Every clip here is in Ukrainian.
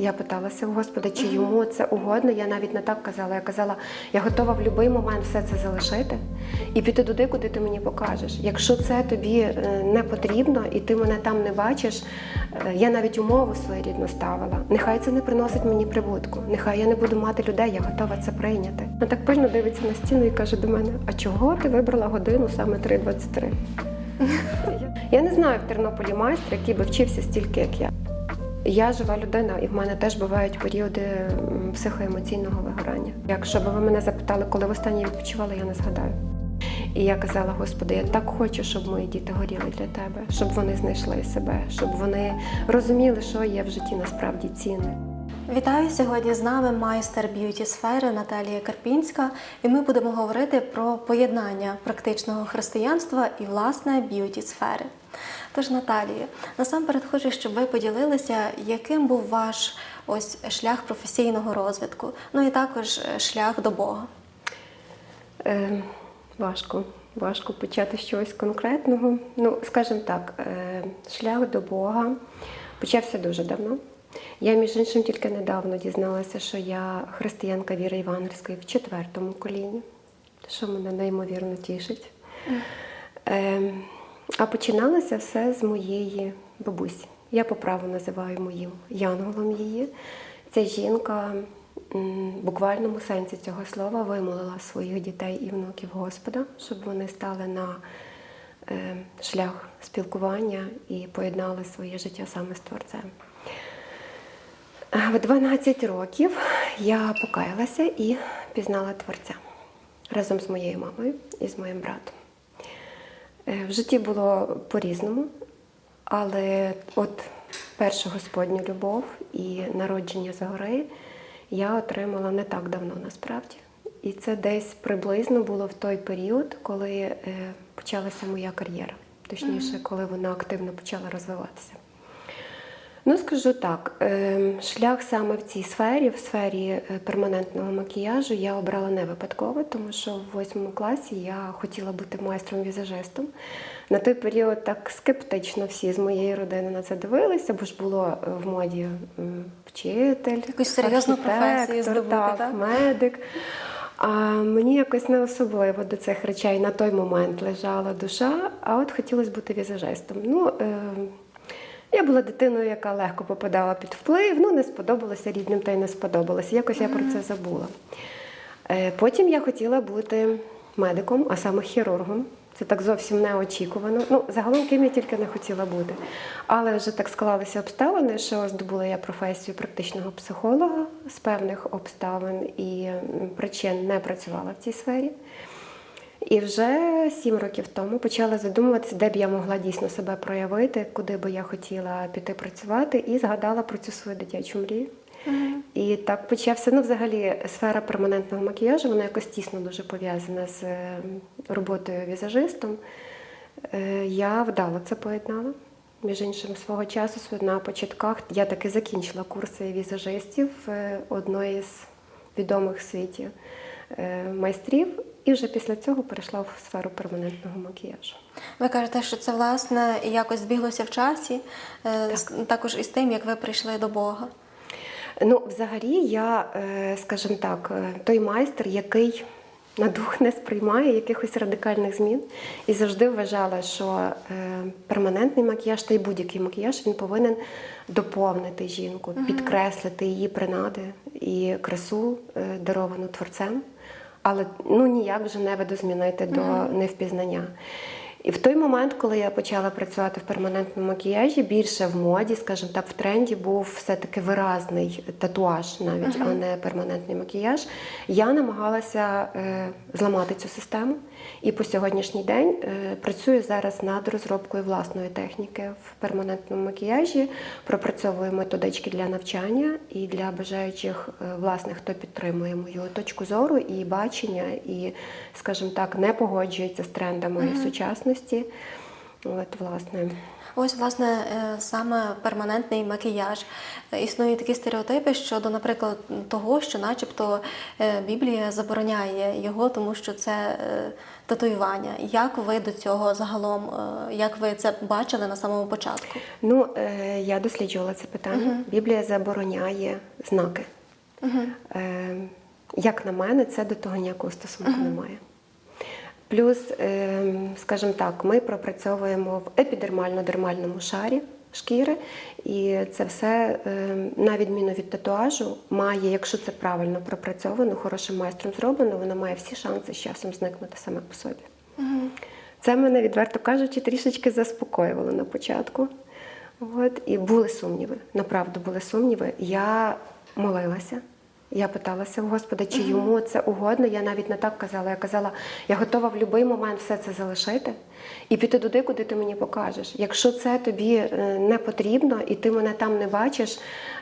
Я питалася у Господа, чи йому це угодно. Я навіть не так казала. Я казала, я готова в будь-який момент все це залишити і піти туди, куди ти мені покажеш. Якщо це тобі е, не потрібно і ти мене там не бачиш, е, я навіть умову своєрідно ставила. Нехай це не приносить мені прибутку. Нехай я не буду мати людей, я готова це прийняти. Ну так пильно дивиться на стіну і каже до мене: А чого ти вибрала годину саме 3.23? Я не знаю в Тернополі майстра, який би вчився стільки, як я. Я жива людина, і в мене теж бувають періоди психоемоційного вигорання. Якщо б ви мене запитали, коли востаннє відпочивала, я не згадаю. І я казала, Господи, я так хочу, щоб мої діти горіли для тебе, щоб вони знайшли себе, щоб вони розуміли, що є в житті насправді цінне. Вітаю сьогодні з нами майстер б'юті сфери Наталія Карпінська, і ми будемо говорити про поєднання практичного християнства і власне б'юті сфери. Тож, Наталія, насамперед хочу, щоб ви поділилися, яким був ваш ось шлях професійного розвитку, ну і також е, шлях до Бога. Е, важко. Важко почати з чогось конкретного. Ну, скажімо так, е, шлях до Бога почався дуже давно. Я, між іншим, тільки недавно дізналася, що я християнка віри Євангельської в четвертому коліні, що мене неймовірно тішить. Е, а починалося все з моєї бабусі. Я по праву називаю моїм янголом її. Ця жінка в буквальному сенсі цього слова вимолила своїх дітей і внуків Господа, щоб вони стали на е, шлях спілкування і поєднали своє життя саме з Творцем. В 12 років я покаялася і пізнала Творця разом з моєю мамою і з моїм братом. Е, В житті було по-різному, але от першу Господню любов і народження згори я отримала не так давно насправді. І це десь приблизно було в той період, коли е, почалася моя кар'єра, точніше, коли вона активно почала розвиватися. Ну, скажу так, е, шлях саме в цій сфері, в сфері е, перманентного макіяжу, я обрала не випадково, тому що в восьмому класі я хотіла бути майстром-візажистом. На той період так скептично всі з моєї родини на це дивилися, бо ж було е, в моді вчитель, Якусь серйозну професію здобути, так, так? медик. А мені якось не особливо до цих речей на той момент лежала душа, а от хотілося бути візажистом. Ну, е, я була дитиною, яка легко попадала під вплив, ну не сподобалося рідним та й не сподобалося. Якось я про це забула. Е, Потім я хотіла бути медиком, а саме хірургом. Це так зовсім неочікувано. Ну, загалом ким я тільки не хотіла бути. Але вже так склалися обставини, що здобула я професію практичного психолога з певних обставин і причин не працювала в цій сфері. І вже сім років тому почала задумуватися, де б я могла дійсно себе проявити, куди би я хотіла піти працювати, і згадала про цю свою дитячу мрію. І так почався. Ну, взагалі, сфера перманентного макіяжу, вона якось тісно дуже пов'язана з е, роботою візажистом. Е, Я вдало це поєднала. Між іншим, свого часу на початках я таки закінчила курси візажистів е, одної з відомих в світі майстрів, і вже після цього перейшла в сферу перманентного макіяжу. Ви кажете, що це власне якось збіглося в часі, е, з- також із тим, як ви прийшли до Бога. Ну, взагалі, я, е, скажімо так, е, той майстер, який на дух не сприймає якихось радикальних змін, і завжди вважала, що перманентний макіяж та й будь-який макіяж він повинен доповнити жінку, підкреслити її принади і красу, даровану творцем, але ну ніяк вже не видозмінити до невпізнання. І в той момент, коли я почала працювати в перманентному макіяжі, більше в моді, скажімо так, в тренді був все-таки виразний татуаж, навіть, а не перманентний макіяж. Я намагалася е, зламати цю систему. І по сьогоднішній день е, працюю зараз над розробкою власної техніки в перманентному макіяжі. Пропрацьовую методички для навчання і для бажаючих е, власне, хто підтримує мою точку зору і бачення, і, скажімо так, не погоджується з трендами сучасності. От, власне. Ось, власне, е, саме перманентний макіяж. Існують такі стереотипи щодо, наприклад, того, що, начебто, е, Біблія забороняє його, тому що це е, татуювання. Як ви до цього загалом, як ви це бачили на самому початку? Ну, я досліджувала це питання. Біблія забороняє знаки. Е, як на мене, це до того ніякого стосунку немає. Плюс, е, скажімо так, ми пропрацьовуємо в епідермально-дермальному шарі шкіри, і це все, е, на відміну від татуажу, має, якщо це правильно пропрацьовано, хорошим майстром зроблено, воно має всі шанси з часом зникнути саме по собі. Це мене, відверто кажучи, трішечки заспокоювало на початку. От, і були сумніви, направду були сумніви. Я молилася. Я питалася в Господа, чи йому це угодно. Я навіть не так казала. Я казала, я готова в будь-який момент все це залишити і піти туди, куди ти мені покажеш. Якщо це тобі е, не потрібно і ти мене там не бачиш,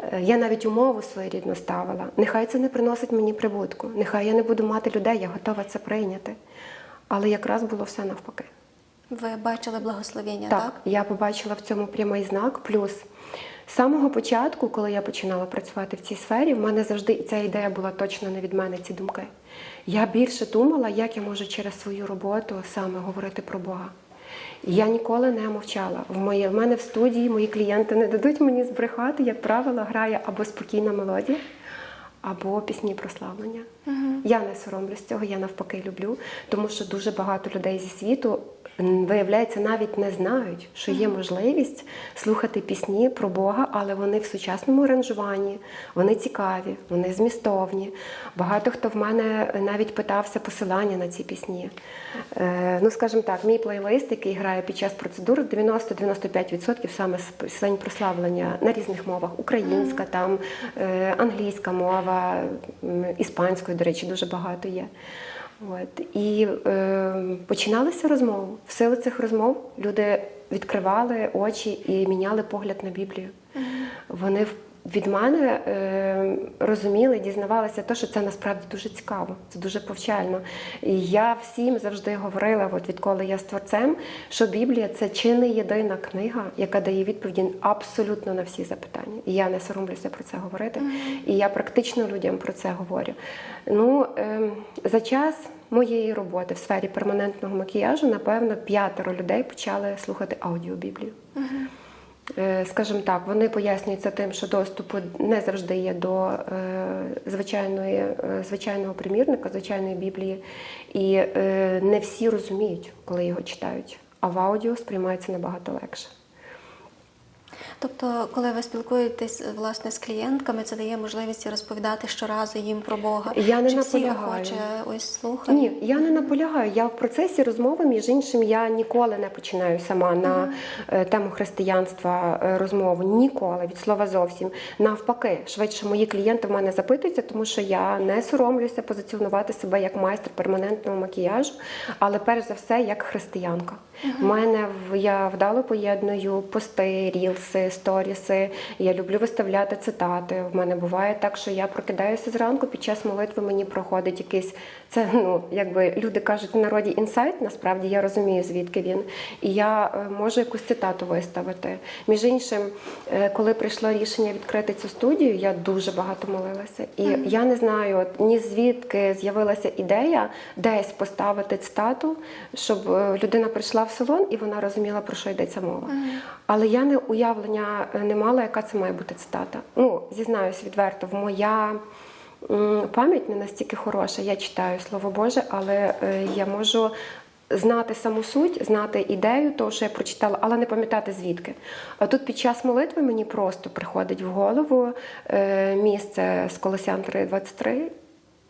е, я навіть умову своєрідну ставила. Нехай це не приносить мені прибутку, нехай я не буду мати людей, я готова це прийняти. Але якраз було все навпаки. Ви бачили благословення, Так, так? я побачила в цьому прямий знак. Плюс з самого початку, коли я починала працювати в цій сфері, в мене завжди ця ідея була точно не від мене, ці думки. Я більше думала, як я можу через свою роботу саме говорити про Бога. Я ніколи не мовчала. В, моє, в мене в студії мої клієнти не дадуть мені збрехати, як правило, грає або спокійна мелодія, або пісні прославлення. Я не соромлюсь цього, я навпаки люблю, тому що дуже багато людей зі світу виявляється навіть не знають, що є можливість слухати пісні про Бога, але вони в сучасному аранжуванні, вони цікаві, вони змістовні. Багато хто в мене навіть питався посилання на ці пісні. Е, ну, скажімо так, мій плейлист, який грає під час процедур, 90-95% саме з пісень прославлення на різних мовах: українська, там е, англійська мова, м, іспанської, до речі, дуже багато є. От. І е, починалися розмови. В силу цих розмов люди відкривали очі і міняли погляд на Біблію. Вони від мене е, розуміли, дізнавалися те, що це насправді дуже цікаво, це дуже повчально. І я всім завжди говорила, от відколи я з творцем, що Біблія це чи не єдина книга, яка дає відповіді абсолютно на всі запитання. І я не соромлюся про це говорити. І я практично людям про це говорю. Ну, е, за час моєї роботи в сфері перманентного макіяжу, напевно, п'ятеро людей почали слухати аудіобіблію. Е, Скажімо так, вони пояснюються тим, що доступу не завжди є до е, звичайної, е, звичайного примірника, звичайної біблії, і е, не всі розуміють, коли його читають. А в аудіо сприймається набагато легше. Тобто, коли ви спілкуєтесь власне з клієнтками, це дає можливість розповідати щоразу їм про Бога. Я не Чи всі наполягаю. охоче ось слухати? Ні, я не наполягаю. Я в процесі розмови, між іншим, я ніколи не починаю сама на е, тему християнства е, розмову. Ніколи від слова зовсім. Навпаки, швидше мої клієнти в мене запитуються, тому що я не соромлюся позиціонувати себе як майстер перманентного макіяжу, але перш за все як християнка. У мене в- я вдало поєдную пости, рілси, сторіси. Я люблю виставляти цитати. В мене буває так, що я прокидаюся зранку під час молитви. Мені проходить якийсь це. Ну якби люди кажуть в народі інсайт. Насправді я розумію, звідки він. І я е, можу якусь цитату виставити. Між іншим, е, коли прийшло рішення відкрити цю студію, я дуже багато молилася. І я не знаю, от, ні звідки з'явилася ідея десь поставити цитату, щоб е, людина прийшла в салон і вона розуміла, про що йдеться мова. Але я не уявлення е, не мала, яка це має бути цитата. Ну, зізнаюсь відверто, в моя пам'ять не настільки хороша. Я читаю Слово Боже, але е, я можу. Знати саму суть, знати ідею того, що я прочитала, але не пам'ятати звідки. А тут під час молитви мені просто приходить в голову е, місце з Колосян 3.23,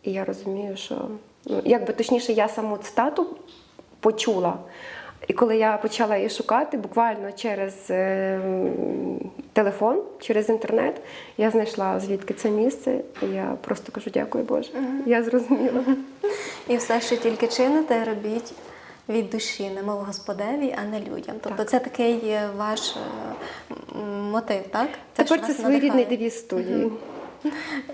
і я розумію, що ну, якби точніше, я саму цитату почула. І коли я почала її шукати, буквально через е, телефон, через інтернет, я знайшла звідки це місце. І я просто кажу дякую Боже. Я зрозуміла. І все, що тільки чините, робіть від душі, немов Господеві, а не людям. Тобто Так. це такий ваш е, мотив, так? Тепер це своєрідний девіз студії.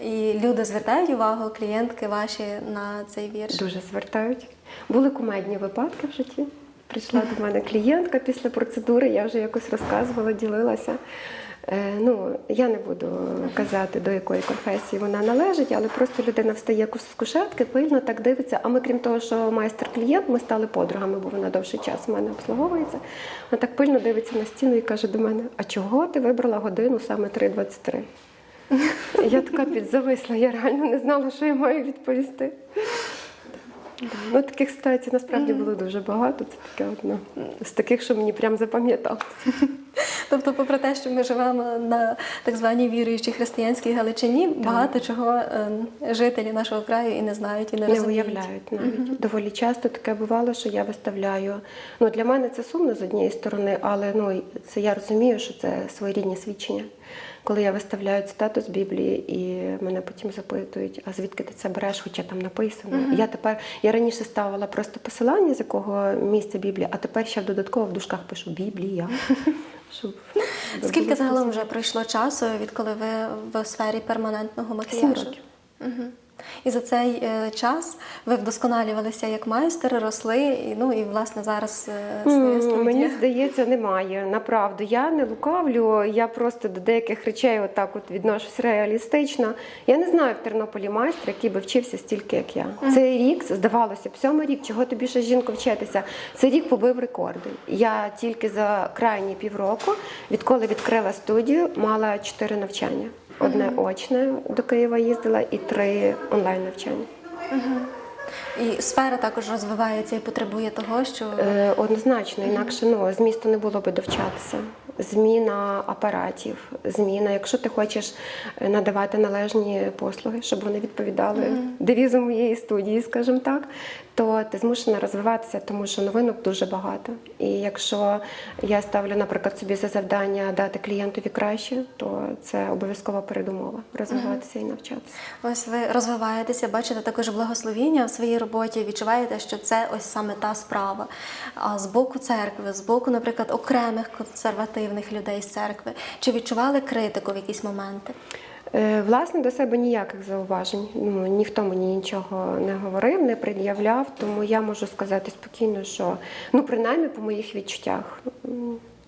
І люди звертають увагу, клієнтки ваші на цей вірш. Дуже звертають. Були кумедні випадки в житті. Прийшла до мене клієнтка після процедури, я вже якось розказувала, ділилася. Е, Ну, я не буду казати, до якої конфесії вона належить, але просто людина встає з кушетки, пильно так дивиться. А ми, крім того, що майстер-клієнт, ми стали подругами, бо вона довший час в мене обслуговується. Вона так пильно дивиться на стіну і каже до мене: А чого ти вибрала годину саме 3.23? Я така підзависла, я реально не знала, що я маю відповісти. Ну, таких ситуацій насправді було дуже багато. Це таке одно з таких, що мені прям запам'яталося. Тобто, попри те, що ми живемо на так званій віруючій християнській Галичині, багато чого е, жителі нашого краю і не знають, і не, Не розуміють. уявляють навіть. Доволі часто таке бувало, що я виставляю. Ну для мене це сумно з однієї сторони, але ну це я розумію, що це своєрідні свідчення. Коли я виставляю цитату з Біблії, і мене потім запитують, а звідки ти це береш, хоча там написано. Я тепер я раніше ставила просто посилання, з якого місця Біблії, а тепер ще додатково в дужках пишу Біблія. Щоб Скільки загалом вже пройшло часу, відколи ви в сфері перманентного макіяжу? Сім років. Угу. І за цей е, час ви вдосконалювалися як майстер, росли, і, ну і власне зараз е, студія. Мені здається, немає. Направду, я не лукавлю. Я просто до деяких речей отак от відношусь реалістично. Я не знаю в Тернополі майстра, який би вчився стільки, як я. Цей рік здавалося б, сьомий рік, чого тобі ще жінку вчитися. Цей рік побив рекорди. Я тільки за крайні півроку, відколи відкрила студію, мала чотири навчання. Одне очне до Києва їздила і три онлайн навчання. І сфера також розвивається і потребує того, що Е, Однозначно, інакше ну, змісту не було би довчатися. Зміна апаратів, зміна, якщо ти хочеш е, надавати належні послуги, щоб вони відповідали девізу моєї студії, скажімо так, то ти змушена розвиватися, тому що новинок дуже багато. І якщо я ставлю, наприклад, собі за завдання дати клієнтові краще, то це обов'язкова передумова розвиватися і навчатися. ось ви розвиваєтеся, бачите також благословіння в своїй роботі, відчуваєте, що це ось саме та справа. А з боку церкви, з боку, наприклад, окремих консервативних людей з церкви, чи відчували критику в якісь моменти? Е, Власне, до себе ніяких зауважень. Ну, ніхто мені нічого не говорив, не пред'являв, тому я можу сказати спокійно, що ну, принаймні по моїх відчуттях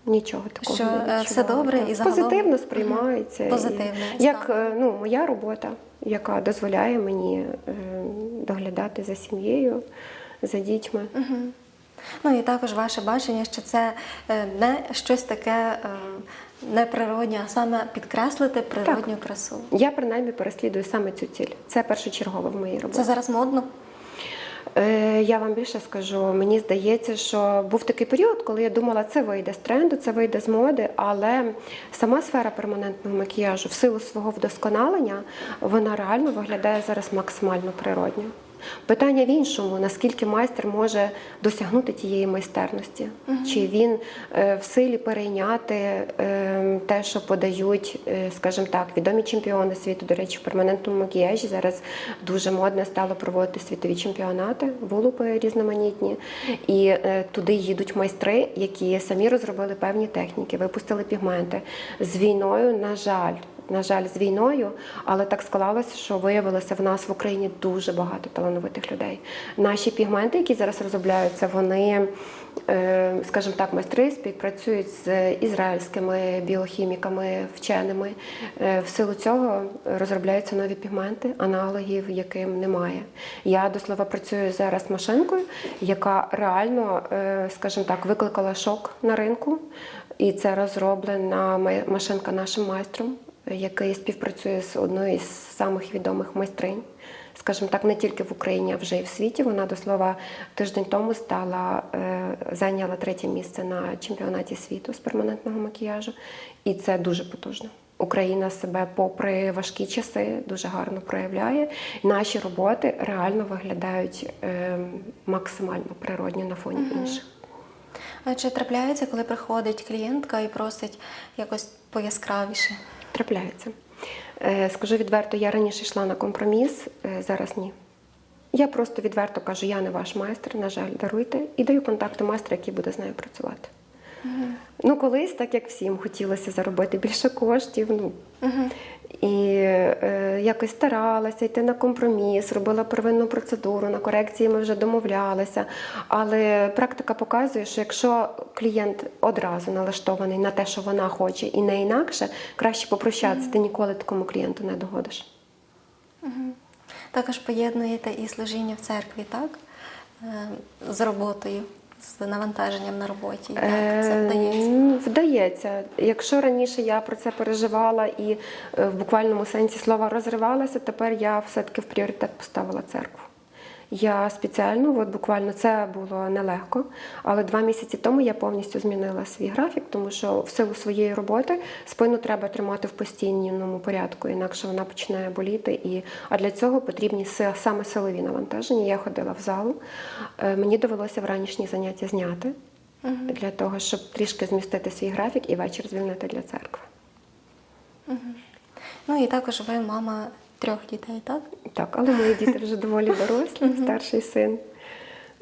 нічого такого Що, не е, все добре Так. і загалом- позитивно сприймається. Позитивно, І, як е, ну, моя робота, яка дозволяє мені доглядати за сім'єю, за дітьми. Ну і також ваше бачення, що це не щось таке е, неприроднє, а саме підкреслити природню красу. Я принаймні переслідую саме цю ціль. Це першочергово в моїй роботі. Це зараз модно. Е, Я вам більше скажу. Мені здається, що був такий період, коли я думала, це вийде з тренду, це вийде з моди, але сама сфера перманентного макіяжу в силу свого вдосконалення вона реально виглядає зараз максимально природньо. Питання в іншому, наскільки майстер може досягнути тієї майстерності, чи він е, в силі перейняти е, те, що подають, е, скажімо так, відомі чемпіони світу. До речі, в перманентному макіяжі зараз дуже модно стало проводити світові чемпіонати, вулупи різноманітні. І е, туди їдуть майстри, які самі розробили певні техніки, випустили пігменти. З війною, на жаль, на жаль, з війною, але так склалося, що виявилося в нас в Україні дуже багато талановитих людей. Наші пігменти, які зараз розробляються, вони, е, скажімо так, майстри співпрацюють з ізраїльськими біохіміками, вченими. Е, В силу цього розробляються нові пігменти, аналогів яким немає. Я до слова працюю зараз машинкою, яка реально, е, скажімо так, викликала шок на ринку. І це розроблена машинка нашим майстром, який співпрацює з одною із самих відомих майстринь. Скажімо так, не тільки в Україні, а вже і в світі. Вона до слова тиждень тому стала е, зайняла третє місце на чемпіонаті світу з перманентного макіяжу, і це дуже потужно. Україна себе, попри важкі часи, дуже гарно проявляє. Наші роботи реально виглядають е, максимально природньо на фоні інших. А Чи трапляється, коли приходить клієнтка і просить якось пояскравіше? Трапляється. Е, Скажу відверто, я раніше йшла на компроміс, е, зараз ні. Я просто відверто кажу, я не ваш майстер, на жаль, даруйте, і даю контакти майстра, який буде з нею працювати. Ну, колись, так як всім, хотілося заробити більше коштів. Ну, І е, якось старалася йти на компроміс, робила первинну процедуру, на корекції ми вже домовлялися. Але практика показує, що якщо клієнт одразу налаштований на те, що вона хоче, і не інакше, краще попрощатися, ти ніколи такому клієнту не догодиш. Також поєднуєте і служіння в церкві, так? Е, З роботою, з навантаженням на роботі. Як це Е, вдається? ну, Вдається. Якщо раніше я про це переживала і е, в буквальному сенсі слова розривалася, тепер я все-таки в пріоритет поставила церкву. Я спеціально, от буквально це було нелегко, але два місяці тому я повністю змінила свій графік, тому що в силу своєї роботи спину треба тримати в постійному порядку, інакше вона починає боліти. І, а для цього потрібні саме силові навантаження. Я ходила в залу. Е, Мені довелося вранішні заняття зняти для того, щоб трішки змістити свій графік і вечір звільнити для церкви. Ну і також ви мама трьох дітей, так? Так, але мої діти вже доволі дорослі, старший син.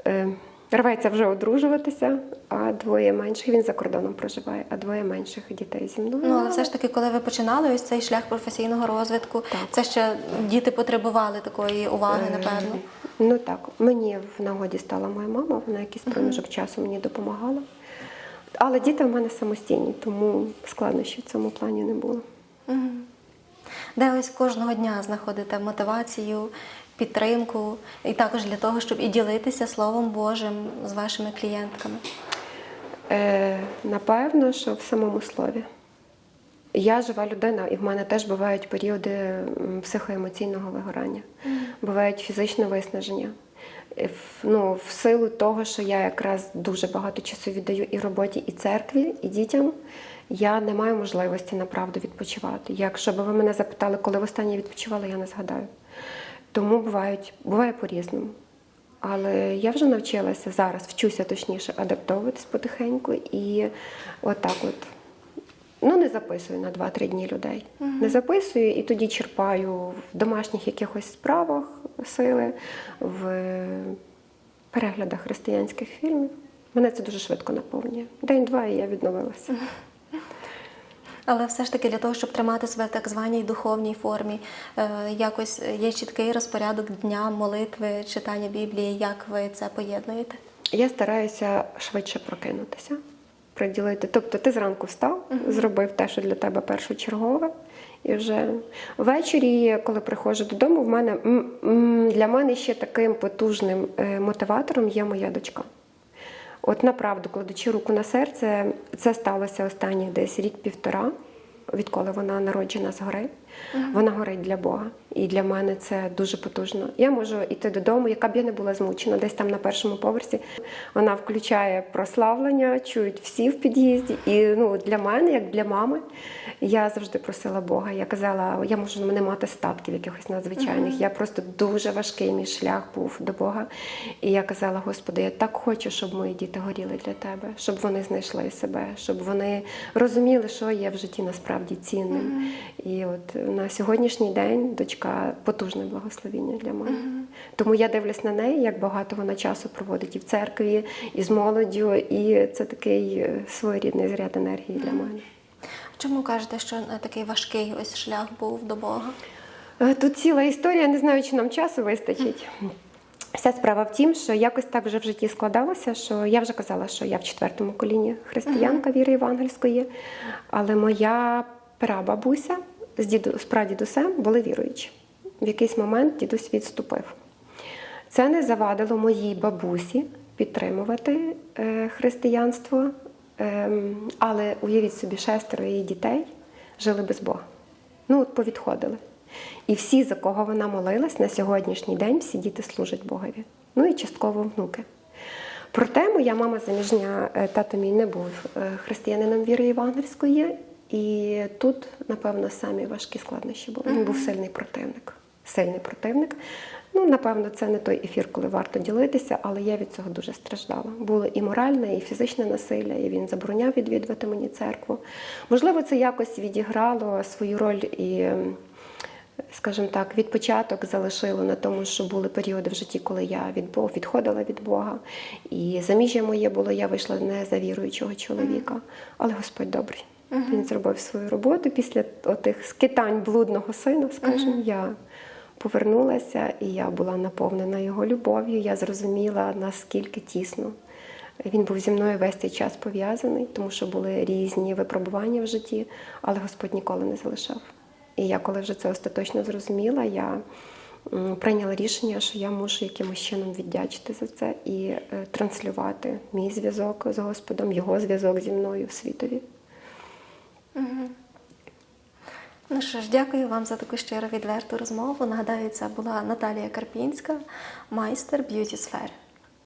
Е, Рветься вже одружуватися, а двоє менших він за кордоном проживає, а двоє менших дітей зі мною. Ну але все ж таки, коли ви починали ось цей шлях професійного розвитку, це ще діти потребували такої уваги, напевно. Ну так, мені в нагоді стала моя мама, вона якийсь проміжок часу мені допомагала. Але діти в мене самостійні, тому складнощів в цьому плані не було. Де ось кожного дня знаходите мотивацію, підтримку, і також для того, щоб і ділитися Словом Божим з вашими клієнтками. Е, напевно, що в самому слові. Я жива людина, і в мене теж бувають періоди психоемоційного вигорання, бувають фізичне виснаження. Е, Ну, в силу того, що я якраз дуже багато часу віддаю і роботі, і церкві, і дітям, я не маю можливості направду відпочивати. Якщо б ви мене запитали, коли в останнє відпочивала, я не згадаю. Тому бувають, буває по-різному. Але я вже навчилася зараз, вчуся точніше адаптовуватись потихеньку і отак от. Ну, не записую на 2-3 дні людей. Не записую і тоді черпаю в домашніх якихось справах сили, в переглядах християнських фільмів. Мене це дуже швидко наповнює. День-два і я відновилася. Але все ж таки для того, щоб тримати себе в так званій духовній формі, е, якось є чіткий розпорядок дня, молитви, читання Біблії. Як ви це поєднуєте? Я стараюся швидше прокинутися, приділити. Тобто ти зранку встав, зробив те, що для тебе першочергове. І вже ввечері, коли приходжу додому, в мене для мене ще таким потужним е, мотиватором є моя дочка. От направду, кладучи руку на серце, це сталося останні десь рік-півтора, відколи вона народжена згори. Вона горить для Бога. І для мене це дуже потужно. Я можу йти додому, яка б я не була змучена, десь там на першому поверсі. Вона включає прославлення, чують всі в під'їзді. І ну, для мене, як для мами, я завжди просила Бога. Я казала, я можу не мати статків якихось надзвичайних. Я просто дуже важкий мій шлях був до Бога. І я казала, Господи, я так хочу, щоб мої діти горіли для тебе, щоб вони знайшли себе, щоб вони розуміли, що є в житті насправді цінним. І от на сьогоднішній день дочка потужне благословіння для мене. Тому я дивлюсь на неї, як багато вона часу проводить і в церкві, і з молоддю, і це такий е, своєрідний заряд енергії для мене. Чому кажете, що е, такий важкий ось шлях був до Бога? Е, Тут ціла історія, не знаю, чи нам часу вистачить. Вся справа в тім, що якось так вже в житті складалося, що я вже казала, що я в четвертому коліні християнка віри євангельської, але моя прабабуся з, діду, з прадідусем були віруючі. В якийсь момент дідусь відступив. Це не завадило моїй бабусі підтримувати е, християнство, ем, але уявіть собі, шестеро її дітей жили без Бога. Ну, от повідходили. І всі, за кого вона молилась, на сьогоднішній день всі діти служать Богові. Ну і частково внуки. Проте моя мама заміжня, е, тато мій не був е, християнином віри євангельської, і тут, напевно, самі важкі складнощі були. Він був сильний противник. Сильний противник. Ну, напевно, це не той ефір, коли варто ділитися, але я від цього дуже страждала. Було і моральне, і фізичне насилля, і він забороняв відвідувати мені церкву. Можливо, це якось відіграло свою роль і скажімо так, від початок залишило на тому, що були періоди в житті, коли я від Бога відходила від Бога. І заміжжя моє було, я вийшла не за віруючого чоловіка. Але Господь добрий. Він зробив свою роботу після отих скитань блудного сина, скажімо, я повернулася і я була наповнена його любов'ю. Я зрозуміла, наскільки тісно. Він був зі мною весь цей час пов'язаний, тому що були різні випробування в житті, але Господь ніколи не залишав. І я, коли вже це остаточно зрозуміла, я прийняла рішення, що я мушу якимось чином віддячити за це і е, транслювати мій зв'язок з Господом, його зв'язок зі мною в світові. Ну що ж, дякую вам за таку щиро відверту розмову. Нагадаю, це була Наталія Карпінська, майстер б'юті сфери.